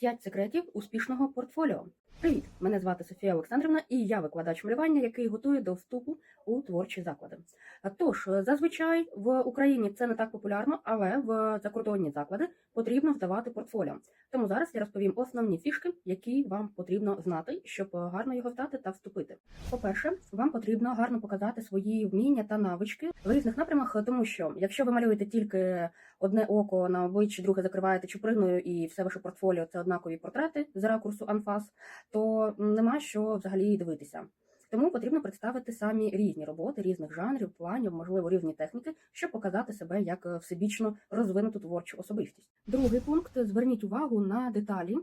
5 секретів успішного портфоліо. Привіт! Мене звати Софія Олександрівна, і я викладач малювання, який готує до вступу у творчі заклади. Тож, зазвичай в Україні це не так популярно, але в закордонні заклади потрібно здавати портфоліо. Тому зараз я розповім основні фішки, які вам потрібно знати, щоб гарно його здати та вступити. По-перше, вам потрібно гарно показати свої вміння та навички в різних напрямах, тому що якщо ви малюєте тільки одне око на обличчі, друге закриваєте чуприною, і все ваше портфоліо це однакові портрети з ракурсу анфас, то нема що взагалі дивитися. Тому потрібно представити самі різні роботи, різних жанрів, планів, можливо, різні техніки, щоб показати себе як е, всебічно розвинуту творчу особистість. Другий пункт зверніть увагу на деталі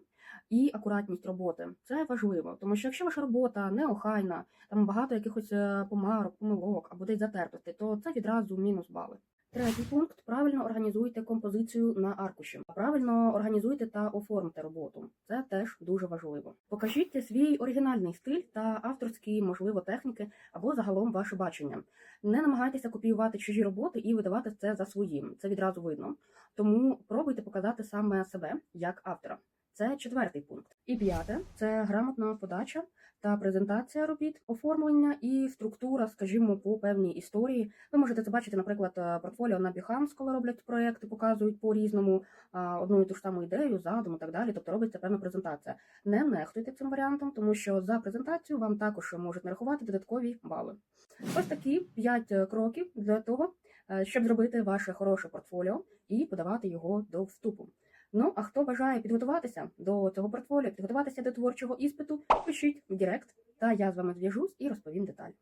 і акуратність роботи. Це важливо, тому що якщо ваша робота неохайна, там багато якихось е, помарок, помилок або десь затертостей, то це відразу мінус бали. Третій пункт правильно організуйте композицію на аркуші. Правильно організуйте та оформте роботу. Це теж дуже важливо. Покажіть свій оригінальний стиль та авторські, можливо, техніки або загалом ваше бачення. Не намагайтеся копіювати чужі роботи і видавати це за своїм. Це відразу видно. Тому пробуйте показати саме себе як автора. Це четвертий пункт. І п'яте це грамотна подача та презентація робіт, оформлення і структура, скажімо, по певній історії. Ви можете це бачити, наприклад, е, портфоліо на Behance, коли роблять проекти, показують по різному одну і ту ж саму ідею, задум і так далі. Тобто робиться певна презентація. Не нехтуйте цим варіантом, тому що за презентацію вам також можуть нарахувати додаткові бали. Ось такі п'ять е, кроків для того, е, щоб зробити ваше хороше портфоліо і подавати його до вступу. Ну, а хто бажає підготуватися до цього портфоліо, підготуватися до творчого іспиту, пишіть в Директ, та я з вами зв'яжусь і розповім деталі.